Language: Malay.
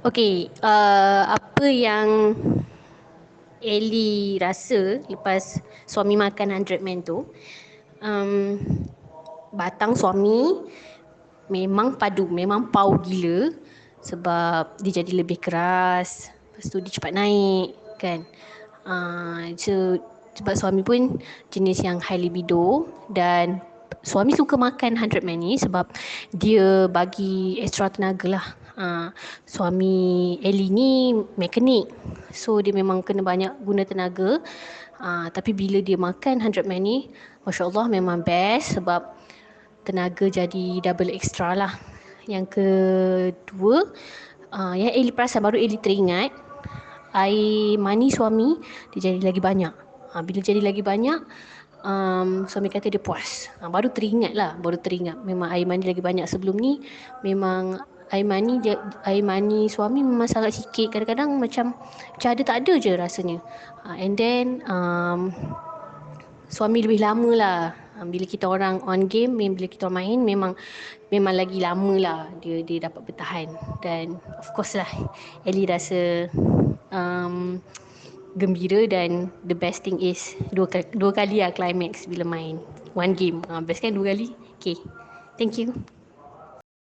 Okay, uh, apa yang Ellie rasa lepas suami makan 100 man tu um, Batang suami memang padu, memang pau gila Sebab dia jadi lebih keras. Lepas tu dia cepat naik kan? Uh, so, Sebab suami pun jenis yang high libido Dan suami suka makan 100 man ni sebab dia bagi extra tenaga lah uh, suami Ellie ni mekanik so dia memang kena banyak guna tenaga uh, tapi bila dia makan 100 man ni Masya Allah memang best sebab tenaga jadi double extra lah yang kedua uh, yang Ellie perasan baru Ellie teringat air mani suami dia jadi lagi banyak uh, bila jadi lagi banyak um, suami kata dia puas. Ha, baru teringat lah, baru teringat. Memang air mani lagi banyak sebelum ni. Memang air mani dia, air mani suami memang sangat sikit. Kadang-kadang macam macam ada tak ada je rasanya. Ha, and then um, suami lebih lama lah. Ha, bila kita orang on game, bila kita orang main memang memang lagi lama lah dia dia dapat bertahan. Dan of course lah Ellie rasa um, gembira dan the best thing is dua dua kali lah climax bila main one game uh, best kan dua kali okay thank you